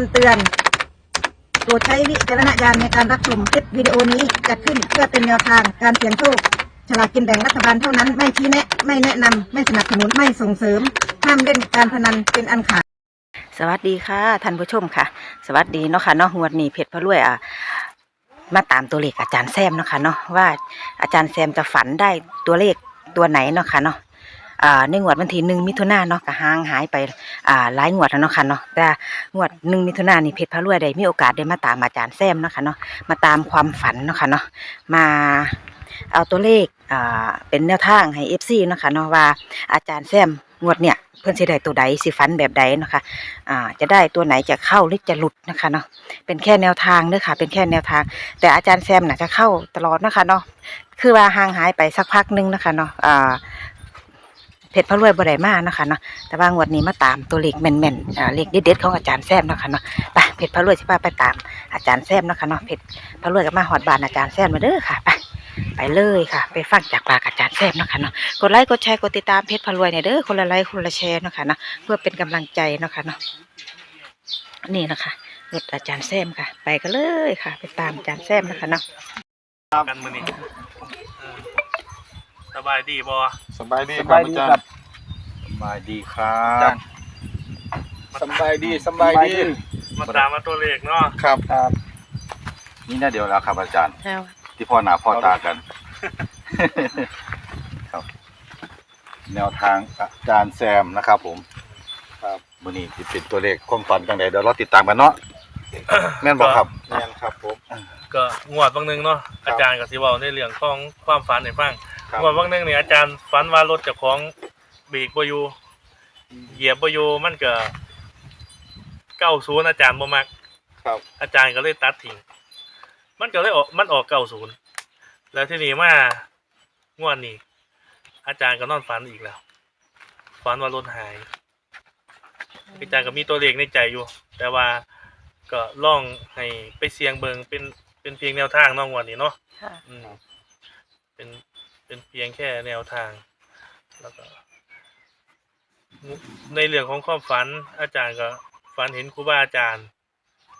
ำเตือน โปรดใช้วิจารณญาณในการรับชมคลิปวิดีโอนี้จัดขึ้นเพื่อเป็นแนวทางการเสี่ยงโชค ฉลากกินแบ่งรัฐบาลเท่านั้น ไม่ชี้แนะ ไม่แนะนำ ไม่สนับสนุน ไม่ส่งเสริม ห้ามเล่นการพนันเป็นอันขาด สวัสดีค่ะท่านผู้ชมค่ะ สวัสดีเนาะค่ะเนาะงวดนี้เพชรพระรวยอะมาตามตัวเลขอาจารย์แซมเนาะค่ะเนาะว่าอาจารย์แซมจะฝันได้ตัวเลขตัวไหนเนาะค่ะเนาะ อ่าในงวดวันที่หนึ่งมิถุนายนเนาะก็ห่างหายไปอ่าหลายงวดแล้วเนาะค่ะเนาะแต่งวดหนึ่งมิถุนายนนี่เพชรพระรวยได้มีโอกาสได้มาตามอาจารย์แซมเนาะค่ะเนาะมาตามความฝันเนาะค่ะเนาะมาเอาตัวเลขอ่าเป็นแนวทางให้เอฟซีเนาะค่ะเนาะว่าอาจารย์แซมงวดเนี่ยเพื่อนสิได้ตัวใดสิฝันแบบใดนะคะอ่าจะได้ตัวไหนจะเข้าหรือจะหลุดนะคะเนาะเป็นแค่แนวทางเด้อค่ะ เป็นแค่แนวทาง แต่อาจารย์แซมน่ะจะเข้าตลอดนะคะเนาะคือว่าห่างหายไปสักพักหนึงนะคะเนาะอ่า เพชรพระรวยบ่ได้มานะคะเนาะแต่ว่างวดนี้มาตามตัวเลขแม่นๆอ่าเลขเด็ดๆของอาจารย์แซมนะคะเนาะไปเพชรพระรวยสิพาไปตามอาจารย์แซมนะคะเนาะเพชรพระรวยก็มาหอดบานอาจารย์แซมมาเด้อค่ะไปไปเลยค่ะ ไปฟังจากปากอาจารย์แซมนะคะเนาะกดไลค์กดแชร์กดติดตามเพชรพระรวยเนี่ยเด้อคนละไลค์คนละแชร์นะคะเนาะเพื่อเป็นกำลังใจนะคะเนาะนี่นะคะรถอาจารย์แซมค่ะ ไปกันเลยค่ะ ไปตามอาจารย์แซมนะคะเนาะ สบายดีบอสบายดีสบายดีครับสบายดีครับสบายดีสบายดีมาตามมาตัวเลขเนาะครับครับ นี่น่าเดียวแล้วครับอาจารย์แล้วที่พ่อหนาพ่อตากัน ครับ แนวทางอาจารย์แซมนะครับ ผม ครับมือนี้ติดเป็นตัวเลขความฝันจังใดเดี๋ยวเราติดตามกันเนาะแม่นบอกครับแม่นครับผมก็งวดบางหนึงเนาะอาจารย์กับสิเว้าในเรื่องของความฝันให้ฟัง ครับ งวดบางหนึงเนี่ยอาจารย์ฝันว่ารถเจ้าของเบรกบ่อยู่เหยียบบ่อยู่มันก็เก้าศูนย์อาจารย์บ่มัก ครับ อาจารย์ก็เลยตัดทิ้ง มันก็เลยออก มันออกเก้าศูนย์ แล้วทีนี้มางวดนี้ อาจารย์ก็นอนฝันอีกแล้ว ฝันว่ารถหาย อาจารย์ก็มีตัวเลขในใจอยู่ แต่ว่าก็ล่องให้ไปเสียงเบิงเป็นเป็นเพียงแนวทางเน้องวันนี้เนาะค่ะ อืมเป็น เป็นเพียงแค่แนวทาง แล้วก็ในเรื่องของความฝันอาจารย์ก็ฝันเห็นครูบาอาจารย์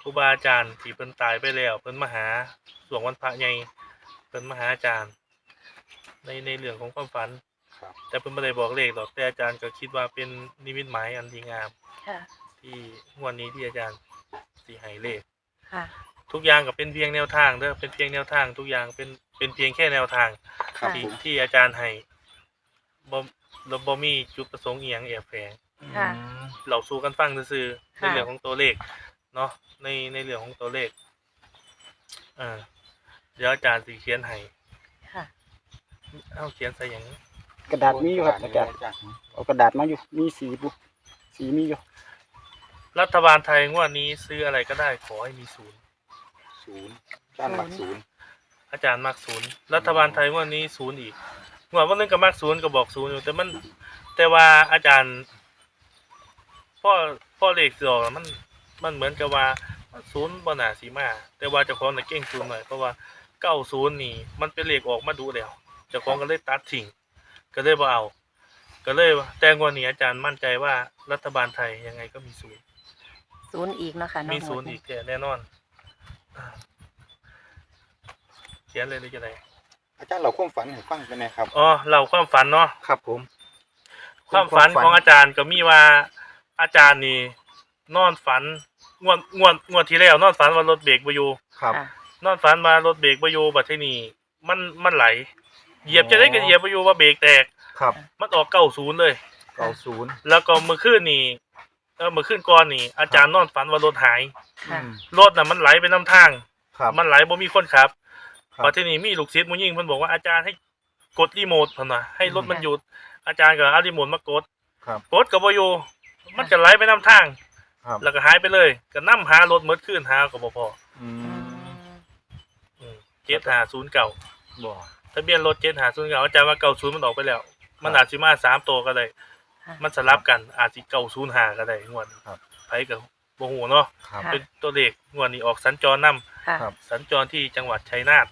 ครูบาอาจารย์ที่เพิ่นตายไปแล้วเพิ่นมาหาสวงวันพระใหญ่เพิ่นมาหาอาจารย์ ในในเรื่องของความฝัน ครับแต่เพิ่นไม่ได้บอกเลขหรอกแต่อาจารย์ก็คิดว่าเป็นนิมิตหมายอันดีงาม ค่ะ ที่งวดนี้ที่อาจารย์สีให้เลข ค่ะ ทุกอย่างก็เป็นเพียงแนวทางเด้อเป็นเพียงแนวทาง ทุกอย่างเป็นเป็นเพียงแค่แนวทาง ครับที่ผมที่อาจารย์ให้บ่เราบ่มีจุดประสงค์อีหยังแอบแฝงค่ะ อืมเราสู้กันฟังซื่อๆในค่ะ เรื่องของตัวเลข เนาะในในเรื่องของตัวเลขอ่าเดี๋ยวอาจารย์สิเขียนให้ค่ะ เอาเขียนใส่หยังกระดาษมีอยู่ครับอาจารย์เอากระดาษมาอยู่มีสีบุสีมีอยู่รัฐบาลไทยงวดนี้ซื้ออะไรก็ได้ขอให้มีศูนย์ศูนย์ด้านหลักศูนย์ อาจารย์มักศูนย์รัฐบาลไทยงวดนี้ศูนย์อีกงวดวันนึงก็มักศูนย์ก็บอกศูนย์อยู่แต่มัน แต่ว่าอาจารย์พ่อพ่อเลขสิออกแล้วมันมันเหมือนกับว่าศูนย์บนาสีมา แต่ว่าเจ้าของน่ะเก่งศูนย์หน่อยเพราะว่าเก้าศูนย์นี่ มันเป็นเลขออกมาดูแล้วเจ้าของก็เลยตัดทิ้งก็เลยบ่เอา ก็เลยว่าแต่งวดนี้อาจารย์มั่นใจว่ารัฐบาลไทยยังไงก็มีศูนย์ศูนย์อีกเนาะค่ะเาะมีศูนย์อีกแน่นอนอ่า เขียนเลยหรือจะไหนอาจารย์เราความฝันให้ฟังเป็นไงครับ อ๋อเราความฝันเนาะครับผม ความฝันของอาจารย์ก็มีว่าอาจารย์นี่นอนฝันงวดงวดงวดที่แล้วนอนฝันว่ารถเบรกบ่อยู่ครับค่ะนอนฝันว่ารถเบรกบ่อยู่บัดทีนี้มันมันไหล เหยียบจะได้ก็เหยียบบ่อยู่ว่าเบรกแตกครับ มันออกเก้าศูนย์เลยเก้าศูนย์แล้วก็เมื่อคืนนี่เออเมื่อคืนก่อนนี่ อาจารย์นอนฝันว่ารถหายค่ะรถน่ะมันไหลไปน้ำทางครับมันไหลบ่มีคนขับ ครับพอทีนี้มีลูกศิษย์มุยิ่งเพิ่นบอกว่าอาจารย์ให้กดรีโมทเพิ่นน่ะให้รถมันหยุดอาจารย์ก็เอารีโมทมากดครับ กดก็บ่อยู่มันก็ไหลไปน้ำทาง ครับแล้วก็หายไปเลยก็นํหารถหมดคืนหาก็บ่พออือืมมอืม750เก่าบ่ทะเบียนรถ750เก่าอาจารย์ว่า90มันออกไปแล้ว มันครับอาจสิมาสามตัวก็ได้ ค่ะมันสลับกันอาจสิ905ก็ได้งวดนี้ครับไผก็บ่ฮู้เนาะครับค่ะเป็นตัวเลขงวดนี้ออกสัญจรนํค่ะครับสัญจรที่จังหวัดชัยนาท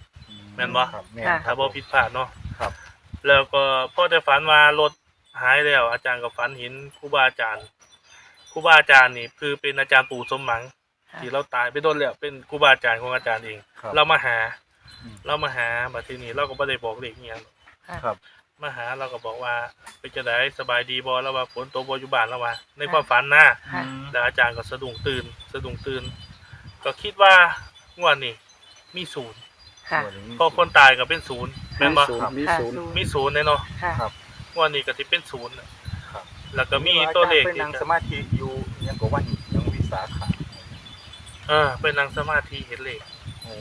แม่นบ่ครับแม่นค่ะคถ้ารับ บ่ผิดพลาดเนาะครับ แล้วก็พ่อได้ฝันว่ารถหายแล้ว อาจารย์ก็ฝันเห็นครูบาอาจารย์ครูบาอาจารย์นี่คือเป็นอาจารย์ปู่สมหมัง ค่ะที่เราตายไปโดนแล้วเป็นครูบาอาจารย์ของอาจารย์เอง ครับ เรามาหา อืม เรามาหาบัดทีนี้เราก็ไม่ได้บอกเด็กเนี่ยครับ มาหาเราก็บอกว่าเป็นจะได้สบายดีบอแล้วว่าฝนตกบอยู่บ้านแล้วว่า ในความฝันนะ ค่ะ แล้วอาจารย์ก็สะดุ้งตื่น สะดุ้งตื่น ก็คิดว่างวดนี้มีศูนย์ ค่ะพอคนตายก็เป็นศูนย์แม่นบ่ศูนย์มีค่ะศูนย์ มีศูนย์แน่เนาะค่ะ ครับ งวดนี้ก็สิเป็นศูนย์น่ะครับ แล้วก็มีตัวเลขเป็นที่นางสมาธิอยู่ยังก็วันยังวิสาขะเออเป็นนางสมาธิเห็นเลข โอ้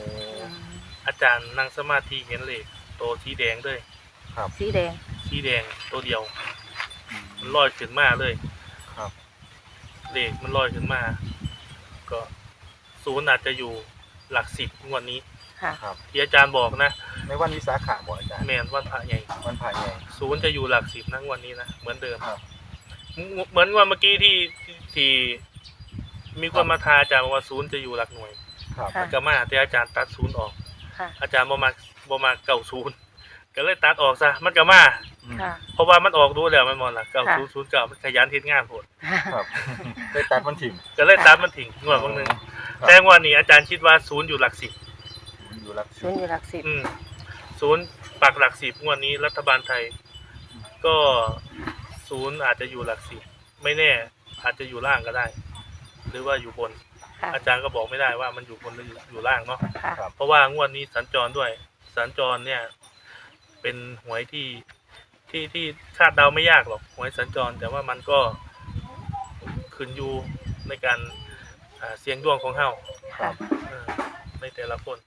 อาจารย์นั่งสมาธิเห็นเลขตัวสีแดงเลยสีแดง สีแดงตัวเดียวมันลอยขึ้นมาเลย ครับเลขมันลอยขึ้นมา ก็ศูนย์อาจจะอยู่หลักสิบงวดนี้ ค่ะ ครับ ที่อาจารย์บอกนะในวันวิสาขะบ่อาจารย์แมนวันพระใหญ่วันผ่าใหญ่ ศูนย์จะอยู่หลักสิบนะงวันนี้นะเหมือนเดิมครับ เหมือนวันเมื่อกี้ที่ที่ที่มีคนมาทายอาจารย์บอกว่าศูนย์จะอยู่หลักหน่วยครับค่ะ ก็มาแต่อาจารย์ตัดศูนย์ออก ค่ะ อาจารย์บ่มาบ่มาเก่าศูนย์ก็เลยตัดออกซะมันก็มาค่ะ เพราะว่ามันออกดูแล้วมันมอนละเก่าค่ะศูนย์ศูนย์เก่ามันขยันทิศงานโหดครับได้ตัดมันถิ่ม ก็เลยตัดมันทิ้งงวดบางนึงครับ แต่งวดนี้อาจารย์คิดว่าศูนย์อยู่หลักสิบ อยู่หลักศูนย์อยู่หลักสิบอืมศูนย์ปักหลักสิบงวดนี้รัฐบาลไทย ก็ศูนย์อาจจะอยู่หลักสิบไม่แน่ อาจจะอยู่ล่างก็ได้ หรือว่าอยู่บน ค่ะอาจารย์ก็บอกไม่ได้ว่ามันอยู่บนหรืออยู่ล่างเนาะ ค่ะครับเพราะว่างวดนี้สัญจรด้วย สัญจรเนี่ย เป็นหวยที่ที่ที่คาดเดาไม่ยากหรอกหวยสัญจร แต่ว่ามันก็ขึ้นอยู่ในการอ่าเสียงดวงของเฮาค่ะเออในแต่ละคน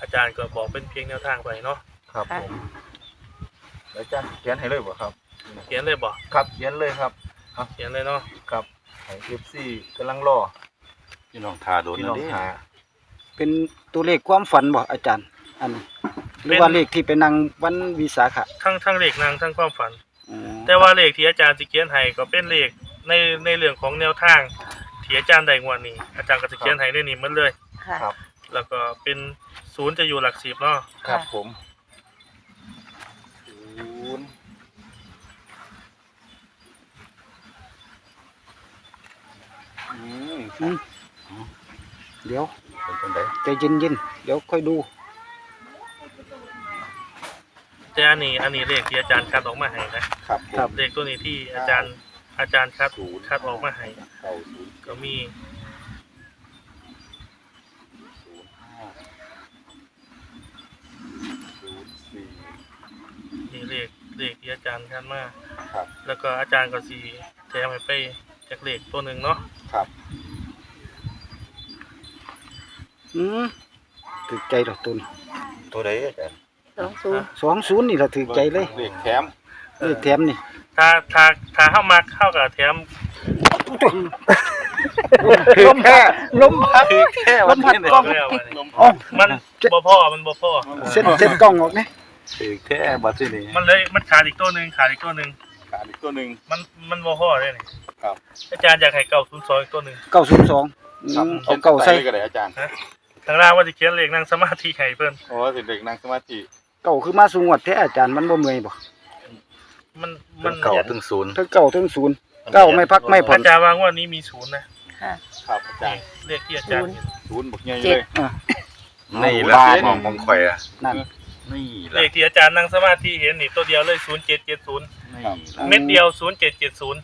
อาจารย์ก็บอกเป็นเพียงแนวทางไปเนาะครับค่ะ ผมแล้วอาจารย์เขียนให้เลยบ่ครับ เขียนเลยบอกครับเขียนเลยครับเขียนเลยเนาะครับให้เอฟซีกำลังรอพี่น้องทาโดนพี่นั่น้อนงเด้หาเป็นตัวเลขความฝันบ่อาจารย์ อันนี้หรือว่าเลขที่ไปนั่งวันวิสาขะทั้งทั้งเลขนางทั้งความฝัน อ๋อแต่ว่าเลขที่อาจารย์สิเขียนให้ก็เป็นเลขในในเรื่องของแนวทางที่อาจารย์ได้งวดนี้ อาจารย์ก็จะเขียนให้ในนี้หมันเลย ค่ะครับแล้วก็เป็น ศูนย์จะอยู่หลักสิบเนาะครับค่ะผมศูนย์อืมอืมเดี๋ยวเป็นจังไดใจเย็นๆเดี๋ยวค่อยดู แต่อันนี้อันนี้เลขที่อาจารย์คัดออกมาให้นะครับผครัมบเลขตัวนี้ที่อาจารย์อาจารย์คัดคัดออกมาให้ เก้าศูนย์ก็มีศูนย์ห้าศูนย์สี่ นี่เลขเลขที่อา จารย์คัดมาครับ แล้วก็อาจารย์ก็สีแถมให้ไปจากเลขตัวหนึ่งเนาะครับอืมถือใจดอกตุนตัวใดอาจารย์สองศูนย์สองศูนย์นี่เราถือใจเลยเลขแถมเลขแถมนี่ถ้าถ้าถ้าเข้ามาเข้ากับแถมลมแค่ลมพัดแค่ลวันมพัดนี้กล้อง แล้วอันนี้อ๋อมันบ่พ่อมันบ่พ่อ เส้นเส้นกล้องออกนะ ถือแค่บัดที่นี่มันเลยมันขาดอีกตัวหนึ่งขาดอีกตัวหนึ่งขาดอีกตัวหนึ่งมันมันบ่พ่อเลยนี่ครับอาจารย์อยากให้เก่าศูนย์สองอีกตัวหนึ่งเก้าศูนย์สองครับเอาเก้าใส่ขียนก็ได้อาจารย์ทางล่างว่าจะเขียนเลขนั่งสมาธิให้เพิ่นโอ้เป็นเด็กนั่งสมาธิเก้าคือมาสูงวดแท้อาจารย์มันบ่เมื่อยบ่มันมันเก่าถึงศูนย์ทั้งเก้าทั้งศูนย์เก้าไม่พักไม่ผ่อนอาจารย์วางว่านี้มีศูนย์นะค่ะครับอาจารนี่ย์เลขที่อาจารย์เห็นศูนย์บักใหญ่เจ็เลดยอะนี่แหละบ้านมองมองข่อยอะนั่น นี่แหเลละขที่อาจารย์นั่งสมาธิเห็นนี่ตัวเดียวเลยศูนย์เจ็ดเจ็ดศูนย์นี่เม็ดเดียวศูนย์เจ็ดเจ็ดศูนย์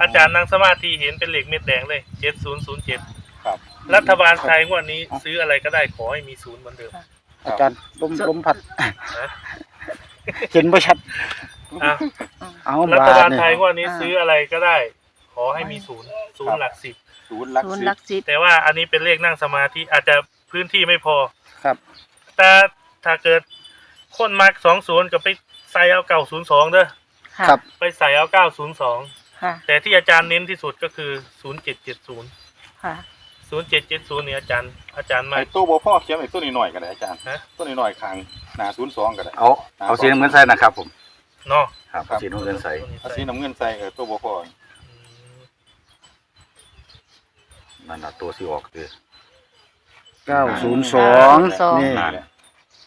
อาจารย์นั่งสมาธิเห็นเป็นเลขเม็ดแดงเลยเจ็ดศูนย์ศูนย์เจ็ดครับ รัฐบาลไทยงวดนี้ซื้ออะไรก็ได้ขอให้มีศูนย์เหมือนเดิม อาจารย์ลมลมพัดนะเห็นบ่ชัด อะเอารับาฐทบาลนี่ไทยงวดนี้ซื้ออะไรก็ได้ ขอให้มีศูนย์ศูนย์หลักสิบ ศูนย์หลักศูนย์สิหลับกสิบแต่ว่าอันนี้เป็นเลขนั่งสมาธิอาจจะพื้นที่ไม่พอ ครับ แต่ถ้าเกิด คนมาสองศูนย์ก็ไปใส่เอาเก้าศูนย์สองเด้อค่ะครับ ไปใส่เอาเก้าศูนย์สองค่ะแต่ที่อาจารย์เน้นที่สุดก็คือศูนย์เจ็ดเจ็ดศูนย์ค่ะ ศูนย์เจ็ดเจ็ดศูนย์เนี่ยอาจารย์อาจารย์มาไอ้ตัวบ่พ่อเขียนไอ้ตัวนี้หน่อยก็ได้อาจารย์ฮะตัวนี้หน่อยคางหนาศูนย์สองก็ได้ เอาเอาสีน้ำเงินใส่นะครับผมเนาะครับเอาสีน้ำเงินใส่เอาสีน้ำเงินใส่เออตัวบ่พ่ออืมนั่นน่ะตัวที่ออกคือ เก้าศูนย์สองสองนี่ นั่น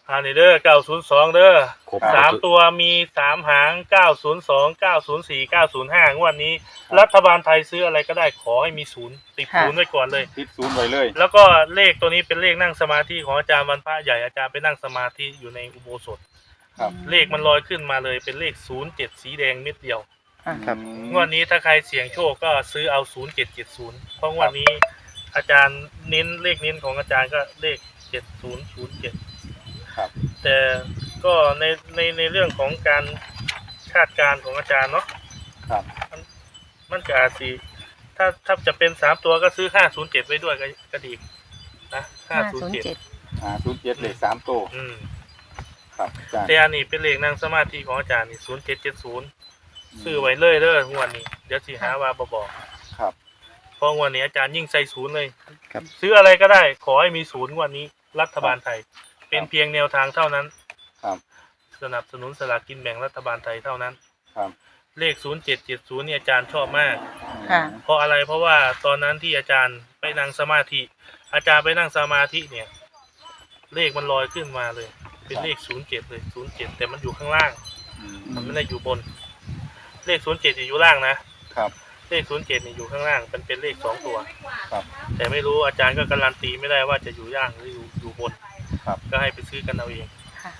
อ่านี่เด้อเก้าศูนย์สองเด้อครบสามตัวมีสามหางเก้าศูนย์สองเก้าศูนย์สี่เก้าศูนย์ห้างวดนี้ รัฐบาลไทยซื้ออะไรก็ได้ขอให้มีศูนย์ติดค่ะศูนย์ไว้ก่อนเลย ติดศูนย์ไว้เลย แล้วก็เลขตัวนี้เป็นเลขนั่งสมาธิของอาจารย์วันพระใหญ่อาจารย์ไปนั่งสมาธิอยู่ในอุโบสถครับเลขมันลอยขึ้นมาเลยเป็นเลขศูนย์เจ็ดสีแดงเม็ดเดียวครับงวดนี้ถ้าใครเสี่ยงโชคก็ซื้อเอาศูนย์เจ็ดเจ็ดศูนย์เพราะงวดนี้ อาจารย์เน้นเลขเน้นของอาจารย์ก็เลขเจ็ดศูนย์ศูนย์เจ็ด ครับ แต่ก็ในในในเรื่องของการคาดการณ์ของอาจารย์เนาะครับ มันมันก็อาจสิถ้าถ้าจะเป็นสามตัวก็ซื้อห้าศูนย์เจ็ดไว้ด้วยก็ก็ดีนะห้าศูนย์เจ็ด507อ่าศูนย์เจ็ดเลขสามตัวอืมครับอาจารย์แต่อันนี้เป็นเลขนั่งสมาธิของอาจารย์นี่ศูนย์เจ็ดเจ็ดศูนย์ซื้อไว้เลยเด้องวดนี้ เดี๋ยวสิหาว่าบบอกครับ เพราะงวดนี้อาจารย์ยิ่งใส่ศูนย์เลย ครับ ซื้ออะไรก็ได้ ขอให้มีศูนย์งวดนี้ รัฐบาลไทย เป็นเพียงแนวทางเท่านั้น ครับสนับสนุนสลากกินแบ่งรัฐบาลไทยเท่านั้น ครับเลขศูนย์เจ็ดเจ็ดศูนย์เนี่ยอาจารย์ชอบมาก ค่ะ เพราะอะไรเพราะว่าตอนนั้นที่อาจารย์ไปนั่งสมาธิ อาจารย์ไปนั่งสมาธิเนี่ย เลขมันลอยขึ้นมาเลย เป็นเลขศูนย์เจ็ดเลยศูนย์เจ็ดแต่มันอยู่ข้างล่าง อืมมันไม่ได้อยู่บน เลขศูนย์เจ็ดอยู่ล่างนะ ครับ เลขศูนย์เจ็ดนี่อยู่ข้างล่างมันเป็นเลขสองตัว ครับ แต่ไม่รู้อาจารย์ก็การันตีไม่ได้ว่าจะอยู่ย่างหรืออยู่อยู่บน ครับ ก็ให้ไปซื้อกันเอาเอง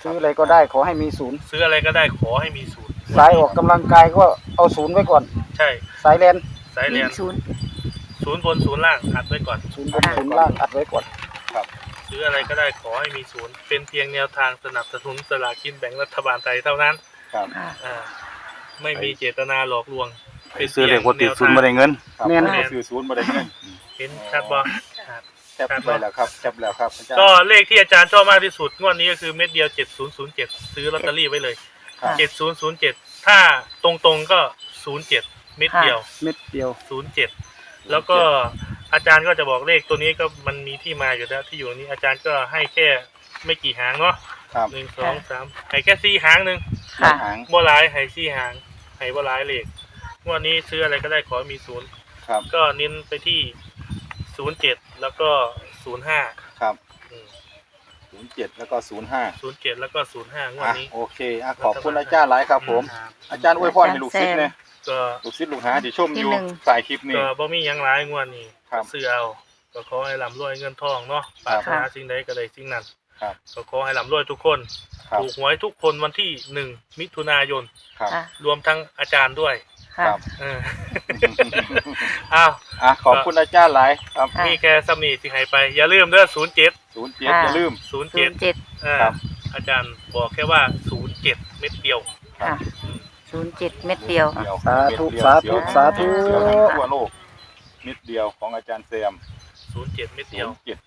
ซื้ออะไรก็ได้ขอให้มีศูนย์ซื้ออะไรก็ได้ขอให้มีศูนย์สายออกกำลังกายก็เอาศูนย์ไว้ก่อน ใช่สายแลนสายเรียนศูนย์ศูนย์บนศูนย์ล่างอัดไว้ก่อน ศูนย์บนศูนย์ล่างอัดไว้ก่อน ซื้ออะไรก็ได้ขอให้มีศูนย์เป็นเพียงแนวทางสนับสนุนสลากกินแบ่งรัฐบาลไทยเท่านั้นครับ ค่ะ อ่าไม่มีเจตนาหลอกลวง ไปซื้อเลขว่าติดศูนย์มาได้เงิน ครับแม่นไม่ซื้อศูนย์มาได้เงิน เห็นชัดบ่ครับ แคปไปแล้วครับแคปแล้วครับอาจารย์ก็เลขที่อาจารย์ชอบมากที่สุด งวดนี้ก็คือเม็ดเดียว7007ซื้อลอตเตอรี่ไว้เลยครับ7007ถ้าตรงๆก็07เม็ดเดียวเม็ดเดียว07แล้วก็อาจารย์ก็จะบอกเลขตัวนี้ก็มันมีที่มาอยู่แล้วที่อยู่นี้อาจารย์ก็ให้แค่ไม่กี่หางเนาะครับหนึ่งสองสามให้แค่สี่หางหนึ่ง ค่ะ หางบ่ร้ายให้สี่หางให้บ่ร้ายเลขงวดนี้ซื้ออะไรก็ได้ขอให้มีศูนย์ ครับ ก็เน้นไปที่ ศูนย์เจ็ดแล้วก็ศูนย์ห้าครับศูนย์เจ็ดแล้วก็ศูนย์ห้าศูนย์เจ็ดแล้วก็ศูนย์ห้างวดอะนี้ โอเคอะขอบคุณอาจารย์หลายครับผมอาจารย์อวยพรให้ลูกศิษย์เนี่ยก็ลูกศิษย์ลูกหาที่ชมอยู่ที่หนึ่ง สายคลิปนี้ก็บ่มีหยังร้ายงวดนี้ครับซื้อเอาก็ขอให้ร่ำรวยเงินทองเนาะปรารถนาสิ่งใดก็ได้สิ่งนั้นครับ ก็ขอให้ร่ำรวยทุกคนครับถูกหวยทุกคนวันที่หนึ่งมิถุนายน ครับ ค่ะ รวมทั้งอาจารย์ด้วย คค่ะรับเอออ้าวอะขอบคุณอาจารย์หลายครับค่ะ มีแค่สำนีที่ให้ไป อย่าลืมเด้อศูนย์เจ็ดศูนย์เจ็ดอย่าลืม ศูนย์ศูเจ็ดนย์เจ็ดครับ อาจารย์บอกแค่ว่าศูนย์เจ็ดเม็ดเดียว ค่ะศูนย์เจ็ดเม็ดเดียว เดียวสาธุเดียวสาธุเดียวสาธุ เดียวทั้งทั่วโลกนิดเดียวของอาจารย์แซมศูนย์เจ็ดเม็ดศูเดียนว ย์เจ็ด